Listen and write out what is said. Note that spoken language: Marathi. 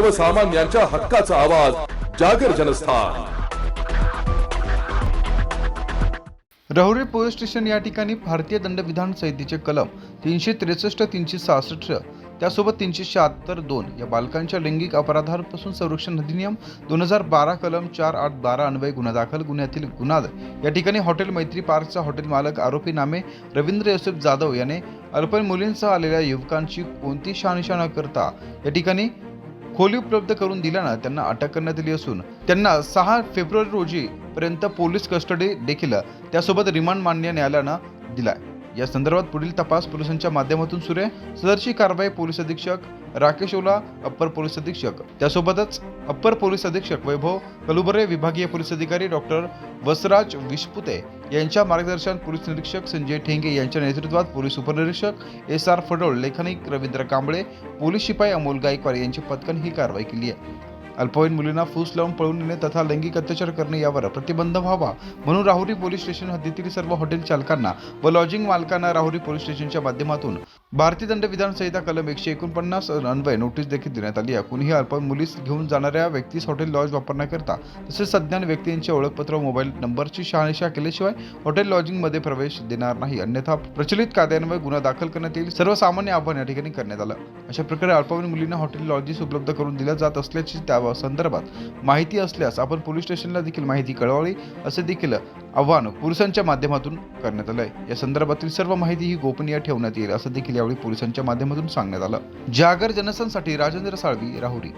सर्वसामान्यांच्या हक्काचा आवाज जागर जनस्थान. राहुरी पोलीस स्टेशन या ठिकाणी भारतीय दंडविधान संहितेचे कलम तीनशे त्रेसष्ट तीनशे सहासष्ट त्यासोबत तीनशे शहात्तर दोन या बालकांच्या लैंगिक अपराधांपासून संरक्षण अधिनियम दोन हजार बारा कलम चार आठ बारा अन्वय गुन्हा दाखल गुन्ह्यातील गुन्हा या ठिकाणी हॉटेल मैत्री पार्कचा हॉटेल मालक आरोपी नामे रवींद्र योसेफ जाधव याने अल्पन मुलींसह आलेल्या युवकांची कोणती शहानिशा न करता? या ठिकाणी खोली उपलब्ध करून दिल्यानं त्यांना अटक करण्यात आली असून त्यांना सहा फेब्रुवारी रोजी पर्यंत पोलीस कस्टडी देखील त्यासोबत रिमांड मान्य न्यायालयानं दिलाय. या संदर्भात पुढील तपास पोलिसांच्या माध्यमातून सुरू आहे. सदरची कारवाई पोलीस अधीक्षक राकेश ओला अप्पर पोलीस अधीक्षक. त्यासोबतच अप्पर पोलीस अधीक्षक वैभव कलुबरे विभागीय पोलीस अधिकारी डॉक्टर वसराज विशपुते यांच्या मार्गदर्शन पोलीस निरीक्षक संजय ठेंगे यांच्या नेतृत्वात पोलीस उपनिरीक्षक एस आर फडोळ लेखनिक रवींद्र कांबळे पोलीस शिपाई अमोल गायकवाड यांची पथकाने ही कारवाई केली आहे. अल्पवयीन मुलींना फूस लावून पळून नेणे तथा लैंगिक अत्याचार करणे यावर प्रतिबंध व्हावा. म्हणून राहुरी पोलीस स्टेशन हद्दीतील सर्व हॉटेल चालकांना व लॉजिंग मालकांना राहुरी पोलीस स्टेशनच्या माध्यमातून भारतीय दंड विधानसंहिता कलम एकशे एकोणपन्नास अन्वय नोटीस देखील देण्यात आली. आहे कुणीही अल्पवयीन मुलीस घेऊन जाणाऱ्या व्यक्तीस हॉटेल लॉज वापरण्याकरता तसेच सज्ञान व्यक्तींचे ओळखपत्र व मोबाईल नंबरची शहानिशा केल्याशिवाय हॉटेल लॉजिंगमध्ये प्रवेश देणार नाही. अन्यथा प्रचलित कायद्यान्वये गुन्हा दाखल करण्यात येईल. सर्वसामान्य आव्हान या ठिकाणी करण्यात आलं. अशा प्रकारे अल्पवयीन मुलींना हॉटेल लॉजेस उपलब्ध करून दिल्या जात असल्याची त्या संदर्भात माहिती असल्यास आपण पोलीस स्टेशनला देखील माहिती कळवावी असे देखील आव्हान पोलिसांच्या माध्यमातून करण्यात आलंय. या संदर्भातील सर्व माहिती ही गोपनीय ठेवण्यात येईल असं देखील यावेळी पोलिसांच्या माध्यमातून सांगण्यात आलं. जागर जनसंसाठी राजेंद्र साळवी राहुरी.